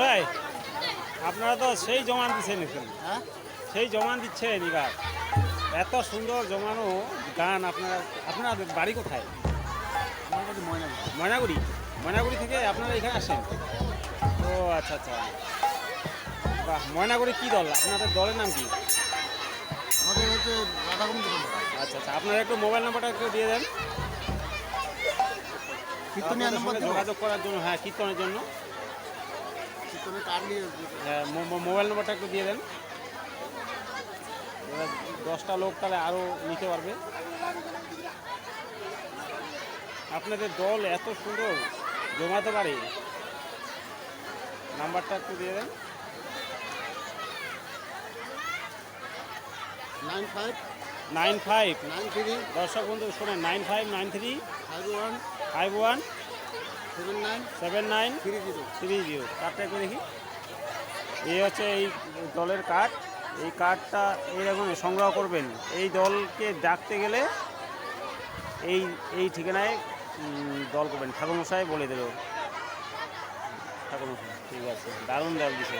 ভাই আপনারা তো সেই জমান দিচ্ছেন এখানে। সেই জমান দিচ্ছেন এবার। এত সুন্দর জমানো গান আপনারা আপনার বাড়ি কোথায়? ময়নাগুড়ি। ময়নাগুড়ি থেকে আপনারা এখানে আসেন। ও আচ্ছা আচ্ছা। বাহ ময়নাগুড়ি কী দল? আপনাদের দলের নাম কি? আচ্ছা আচ্ছা। আপনারা একটু মোবাইল নাম্বারটা একটু দিয়ে দেন। কীর্তনিয়া আপনাদের সঙ্গে যোগাযোগ করার জন্য হ্যাঁ কীর্তনের জন্য। কীর্তনের কার্ড নিয়ে হ্যাঁ, মোবাইল নম্বরটা একটু দিয়ে দেন। দশটা লোক তাহলে আরও নিতে পারবে। আপনাদের দল এত সুন্দর জমাতে পারে নাম্বারটা একটু দিয়ে দেন। Nine five nine five. Nine three. দর্শক বন্ধু শোনেন nine five nine three. Five one. Five one. Seven nine. Seven nine. Three zero. Three zero. কার্ডটা একটু দেখি। এই হচ্ছে এই দলের কার্ড এই কার্ডটা এইরকম সংগ্রহ করবেন। এই দলকে ডাকতে গেলে এই এই ঠিকানায় দল করবেন। ঠাকুরমশাই বলে দেবে। ঠাকুরমশাই ঠিক আছে। দারুণ দল দিছে